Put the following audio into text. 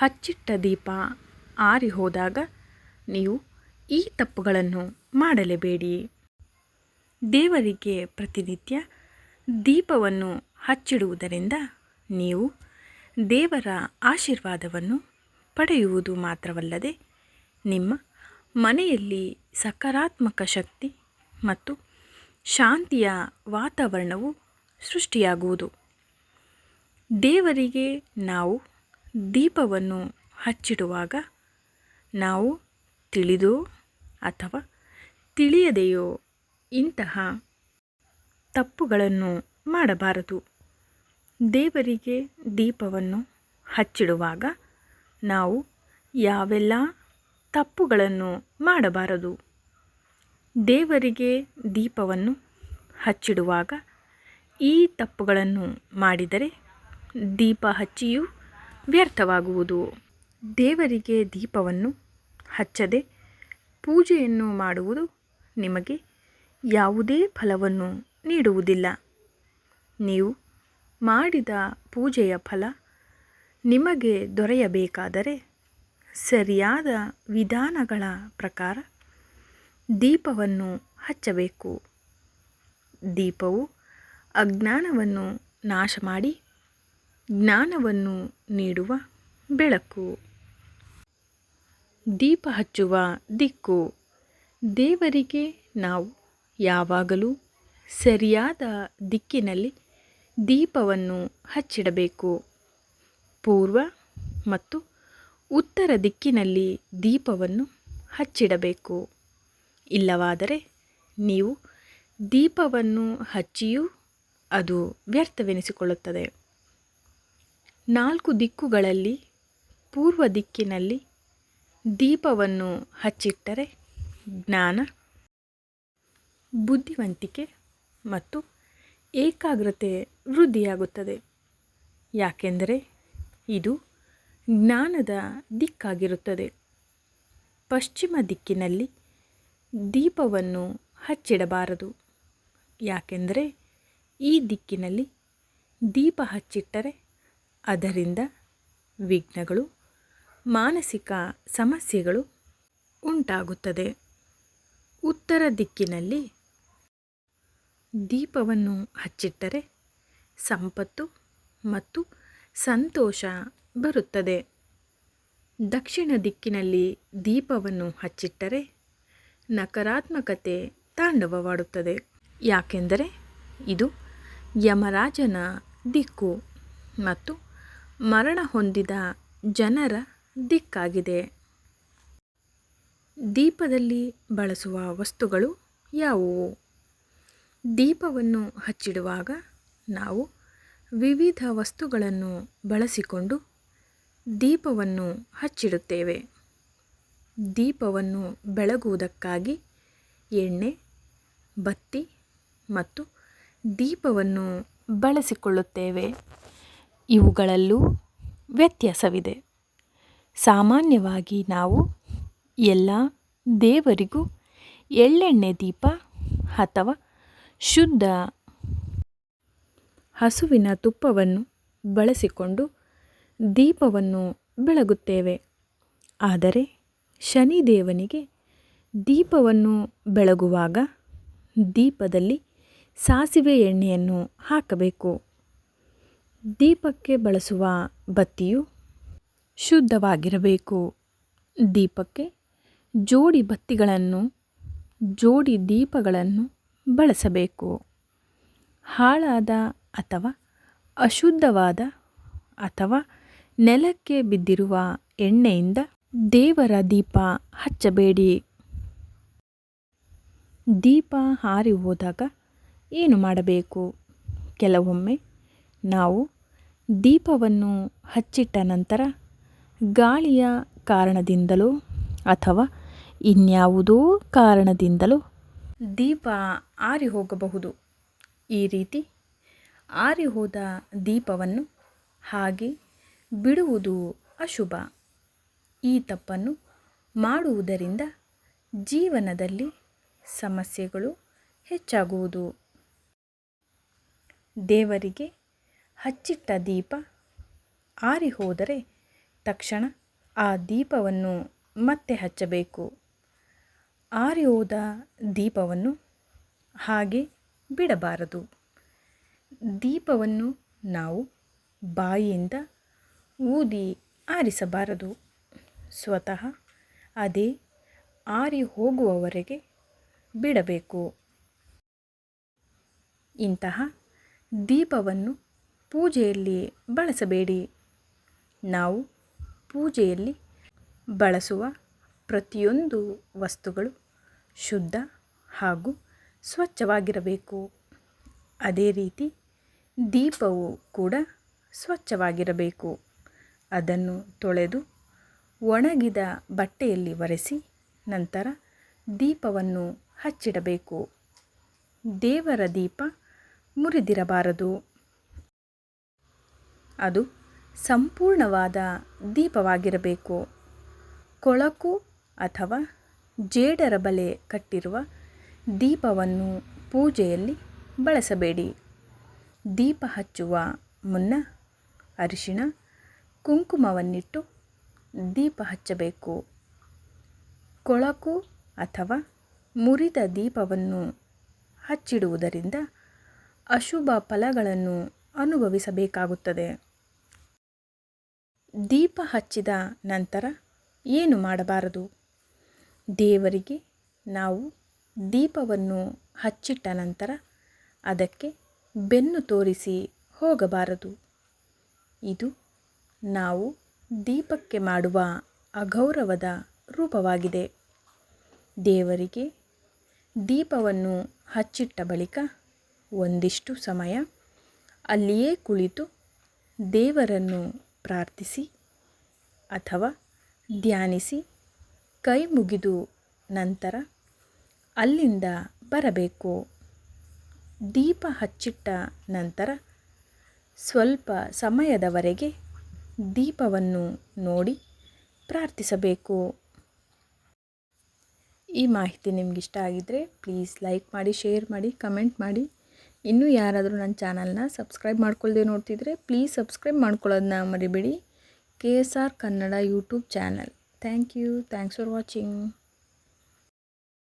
ಹಚ್ಚಿಟ್ಟ ದೀಪ ಆರಿ ಹೋದಾಗ ನೀವು ಈ ತಪ್ಪುಗಳನ್ನು ಮಾಡಲೇಬೇಡಿ. ದೇವರಿಗೆ ಪ್ರತಿನಿತ್ಯ ದೀಪವನ್ನು ಹಚ್ಚಿಡುವುದರಿಂದ ನೀವು ದೇವರ ಆಶೀರ್ವಾದವನ್ನು ಪಡೆಯುವುದು ಮಾತ್ರವಲ್ಲದೆ ನಿಮ್ಮ ಮನೆಯಲ್ಲಿ ಸಕಾರಾತ್ಮಕ ಶಕ್ತಿ ಮತ್ತು ಶಾಂತಿಯ ವಾತಾವರಣವು ಸೃಷ್ಟಿಯಾಗುವುದು. ದೇವರಿಗೆ ನಾವು ದೀಪವನ್ನು ಹಚ್ಚಿಡುವಾಗ ನಾವು ತಿಳಿದೋ ಅಥವಾ ತಿಳಿಯದೆಯೋ ಇಂತಹ ತಪ್ಪುಗಳನ್ನು ಮಾಡಬಾರದು. ದೇವರಿಗೆ ದೀಪವನ್ನು ಹಚ್ಚಿಡುವಾಗ ನಾವು ಯಾವೆಲ್ಲ ತಪ್ಪುಗಳನ್ನು ಮಾಡಬಾರದು? ದೇವರಿಗೆ ದೀಪವನ್ನು ಹಚ್ಚಿಡುವಾಗ ಈ ತಪ್ಪುಗಳನ್ನು ಮಾಡಿದರೆ ದೀಪ ಹಚ್ಚಿಯೂ ವ್ಯರ್ಥವಾಗುವುದು. ದೇವರಿಗೆ ದೀಪವನ್ನು ಹಚ್ಚದೆ ಪೂಜೆಯನ್ನು ಮಾಡುವುದು ನಿಮಗೆ ಯಾವುದೇ ಫಲವನ್ನು ನೀಡುವುದಿಲ್ಲ. ನೀವು ಮಾಡಿದ ಪೂಜೆಯ ಫಲ ನಿಮಗೆ ದೊರೆಯಬೇಕಾದರೆ ಸರಿಯಾದ ವಿಧಾನಗಳ ಪ್ರಕಾರ ದೀಪವನ್ನು ಹಚ್ಚಬೇಕು. ದೀಪವು ಅಜ್ಞಾನವನ್ನು ನಾಶ ಮಾಡಿ ಜ್ಞಾನವನ್ನು ನೀಡುವ ಬೆಳಕು. ದೀಪ ಹಚ್ಚುವ ದಿಕ್ಕು. ದೇವರಿಗೆ ನಾವು ಯಾವಾಗಲೂ ಸರಿಯಾದ ದಿಕ್ಕಿನಲ್ಲಿ ದೀಪವನ್ನು ಹಚ್ಚಿಡಬೇಕು. ಪೂರ್ವ ಮತ್ತು ಉತ್ತರ ದಿಕ್ಕಿನಲ್ಲಿ ದೀಪವನ್ನು ಹಚ್ಚಿಡಬೇಕು. ಇಲ್ಲವಾದರೆ ನೀವು ದೀಪವನ್ನು ಹಚ್ಚಿಯೂ ಅದು ವ್ಯರ್ಥವೆನಿಸಿಕೊಳ್ಳುತ್ತದೆ. ನಾಲ್ಕು ದಿಕ್ಕುಗಳಲ್ಲಿ, ಪೂರ್ವ ದಿಕ್ಕಿನಲ್ಲಿ ದೀಪವನ್ನು ಹಚ್ಚಿಟ್ಟರೆ ಜ್ಞಾನ, ಬುದ್ಧಿವಂತಿಕೆ ಮತ್ತು ಏಕಾಗ್ರತೆ ವೃದ್ಧಿಯಾಗುತ್ತದೆ. ಯಾಕೆಂದರೆ ಇದು ಜ್ಞಾನದ ದಿಕ್ಕಾಗಿರುತ್ತದೆ. ಪಶ್ಚಿಮ ದಿಕ್ಕಿನಲ್ಲಿ ದೀಪವನ್ನು ಹಚ್ಚಿಡಬಾರದು. ಯಾಕೆಂದರೆ ಈ ದಿಕ್ಕಿನಲ್ಲಿ ದೀಪ ಹಚ್ಚಿಟ್ಟರೆ ಅದರಿಂದ ವಿಘ್ನಗಳು, ಮಾನಸಿಕ ಸಮಸ್ಯೆಗಳು ಉಂಟಾಗುತ್ತದೆ. ಉತ್ತರ ದಿಕ್ಕಿನಲ್ಲಿ ದೀಪವನ್ನು ಹಚ್ಚಿಟ್ಟರೆ ಸಂಪತ್ತು ಮತ್ತು ಸಂತೋಷ ಬರುತ್ತದೆ. ದಕ್ಷಿಣ ದಿಕ್ಕಿನಲ್ಲಿ ದೀಪವನ್ನು ಹಚ್ಚಿಟ್ಟರೆ ನಕಾರಾತ್ಮಕತೆ ತಾಂಡವವಾಡುತ್ತದೆ. ಯಾಕೆಂದರೆ ಇದು ಯಮರಾಜನ ದಿಕ್ಕು ಮತ್ತು ಮರಣ ಹೊಂದಿದ ಜನರ ದಿಕ್ಕಾಗಿದೆ. ದೀಪದಲ್ಲಿ ಬಳಸುವ ವಸ್ತುಗಳು ಯಾವುವು? ದೀಪವನ್ನು ಹಚ್ಚಿಡುವಾಗ ನಾವು ವಿವಿಧ ವಸ್ತುಗಳನ್ನು ಬಳಸಿಕೊಂಡು ದೀಪವನ್ನು ಹಚ್ಚಿಡುತ್ತೇವೆ. ದೀಪವನ್ನು ಬೆಳಗುವುದಕ್ಕಾಗಿ ಎಣ್ಣೆ, ಬತ್ತಿ ಮತ್ತು ದೀಪವನ್ನು ಬಳಸಿಕೊಳ್ಳುತ್ತೇವೆ. ಇವುಗಳಲ್ಲೂ ವ್ಯತ್ಯಾಸವಿದೆ. ಸಾಮಾನ್ಯವಾಗಿ ನಾವು ಎಲ್ಲ ದೇವರಿಗೂ ಎಳ್ಳೆಣ್ಣೆ ದೀಪ ಅಥವಾ ಶುದ್ಧ ಹಸುವಿನ ತುಪ್ಪವನ್ನು ಬಳಸಿಕೊಂಡು ದೀಪವನ್ನು ಬೆಳಗುತ್ತೇವೆ. ಆದರೆ ಶನಿದೇವನಿಗೆ ದೀಪವನ್ನು ಬೆಳಗುವಾಗ ದೀಪದಲ್ಲಿ ಸಾಸಿವೆ ಎಣ್ಣೆಯನ್ನು ಹಾಕಬೇಕು. ದೀಪಕ್ಕೆ ಬಳಸುವ ಬತ್ತಿಯು ಶುದ್ಧವಾಗಿರಬೇಕು. ದೀಪಕ್ಕೆ ಜೋಡಿ ಬತ್ತಿಗಳನ್ನು, ಜೋಡಿ ದೀಪಗಳನ್ನು ಬಳಸಬೇಕು. ಹಾಳಾದ ಅಥವಾ ಅಶುದ್ಧವಾದ ಅಥವಾ ನೆಲಕ್ಕೆ ಬಿದ್ದಿರುವ ಎಣ್ಣೆಯಿಂದ ದೇವರ ದೀಪ ಹಚ್ಚಬೇಡಿ. ದೀಪ ಹಾರಿ ಹೋದಾಗ ಏನು ಮಾಡಬೇಕು? ಕೆಲವೊಮ್ಮೆ ನಾವು ದೀಪವನ್ನು ಹಚ್ಚಿಟ್ಟ ನಂತರ ಗಾಳಿಯ ಕಾರಣದಿಂದಲೋ ಅಥವಾ ಇನ್ಯಾವುದೋ ಕಾರಣದಿಂದಲೋ ದೀಪ ಆರಿ ಹೋಗಬಹುದು ಈ ರೀತಿ ಆರಿ ಹೋದ ದೀಪವನ್ನು ಹಾಗೆ ಬಿಡುವುದು ಅಶುಭ. ಈ ತಪ್ಪನ್ನು ಮಾಡುವುದರಿಂದ ಜೀವನದಲ್ಲಿ ಸಮಸ್ಯೆಗಳು ಹೆಚ್ಚಾಗುವುದು. ದೇವರಿಗೆ ಹಚ್ಚಿಟ್ಟ ದೀಪ ಆರಿ ಹೋದರೆ ತಕ್ಷಣ ಆ ದೀಪವನ್ನು ಮತ್ತೆ ಹಚ್ಚಬೇಕು. ಆರಿ ಹೋದ ದೀಪವನ್ನು ಹಾಗೆ ಬಿಡಬಾರದು. ದೀಪವನ್ನು ನಾವು ಬಾಯಿಯಿಂದ ಊದಿ ಆರಿಸಬಾರದು. ಸ್ವತಃ ಅದೇ ಆರಿ ಹೋಗುವವರೆಗೆ ಬಿಡಬೇಕು. ಇಂತಹ ದೀಪವನ್ನು ಪೂಜೆಯಲ್ಲಿ ಬಳಸಬೇಡಿ. ನಾವು ಪೂಜೆಯಲ್ಲಿ ಬಳಸುವ ಪ್ರತಿಯೊಂದು ವಸ್ತುಗಳು ಶುದ್ಧ ಹಾಗೂ ಸ್ವಚ್ಛವಾಗಿರಬೇಕು. ಅದೇ ರೀತಿ ದೀಪವು ಕೂಡ ಸ್ವಚ್ಛವಾಗಿರಬೇಕು. ಅದನ್ನು ತೊಳೆದು ಒಣಗಿದ ಬಟ್ಟೆಯಲ್ಲಿ ಒರೆಸಿ ನಂತರ ದೀಪವನ್ನು ಹಚ್ಚಿಡಬೇಕು. ದೇವರ ದೀಪ ಮುರಿದಿರಬಾರದು. ಅದು ಸಂಪೂರ್ಣವಾದ ದೀಪವಾಗಿರಬೇಕು. ಕೊಳಕು ಅಥವಾ ಜೇಡರ ಬಲೆ ಕಟ್ಟಿರುವ ದೀಪವನ್ನು ಪೂಜೆಯಲ್ಲಿ ಬಳಸಬೇಡಿ. ದೀಪ ಹಚ್ಚುವ ಮುನ್ನ ಅರಿಶಿಣ, ಕುಂಕುಮವನ್ನಿಟ್ಟು ದೀಪ ಹಚ್ಚಬೇಕು. ಕೊಳಕು ಅಥವಾ ಮುರಿದ ದೀಪವನ್ನು ಹಚ್ಚಿಡುವುದರಿಂದ ಅಶುಭ ಫಲಗಳನ್ನು ಅನುಭವಿಸಬೇಕಾಗುತ್ತದೆ. ದೀಪ ಹಚ್ಚಿದ ನಂತರ ಏನು ಮಾಡಬಾರದು? ದೇವರಿಗೆ ನಾವು ದೀಪವನ್ನು ಹಚ್ಚಿಟ್ಟ ನಂತರ ಅದಕ್ಕೆ ಬೆನ್ನು ತೋರಿಸಿ ಹೋಗಬಾರದು. ಇದು ನಾವು ದೀಪಕ್ಕೆ ಮಾಡುವ ಅಗೌರವದ ರೂಪವಾಗಿದೆ. ದೇವರಿಗೆ ದೀಪವನ್ನು ಹಚ್ಚಿಟ್ಟ ಬಳಿಕ ಒಂದಿಷ್ಟು ಸಮಯ ಅಲ್ಲಿಯೇ ಕುಳಿತು ದೇವರನ್ನು ಪ್ರಾರ್ಥಿಸಿ ಅಥವಾ ಧ್ಯಾನಿಸಿ ಕೈ ಮುಗಿದು ನಂತರ ಅಲ್ಲಿಂದ ಬರಬೇಕು. ದೀಪ ಹಚ್ಚಿಟ್ಟ ನಂತರ ಸ್ವಲ್ಪ ಸಮಯದವರೆಗೆ ದೀಪವನ್ನು ನೋಡಿ ಪ್ರಾರ್ಥಿಸಬೇಕು. ಈ ಮಾಹಿತಿ ನಿಮಗಿಷ್ಟ ಆಗಿದ್ದರೆ ಪ್ಲೀಸ್ ಲೈಕ್ ಮಾಡಿ, ಶೇರ್ ಮಾಡಿ, ಕಮೆಂಟ್ ಮಾಡಿ. ಇನ್ನೂ ಯಾರಾದರೂ ನನ್ನ ಚಾನಲ್ನ ಸಬ್ಸ್ಕ್ರೈಬ್ ಮಾಡ್ಕೊಳ್ದೆ ನೋಡ್ತಿದ್ರೆ ಪ್ಲೀಸ್ ಸಬ್ಸ್ಕ್ರೈಬ್ ಮಾಡ್ಕೊಳ್ಳೋದನ್ನ ಮರಿಬೇಡಿ. K S R Kannada YouTube channel. Thank you. Thanks for watching.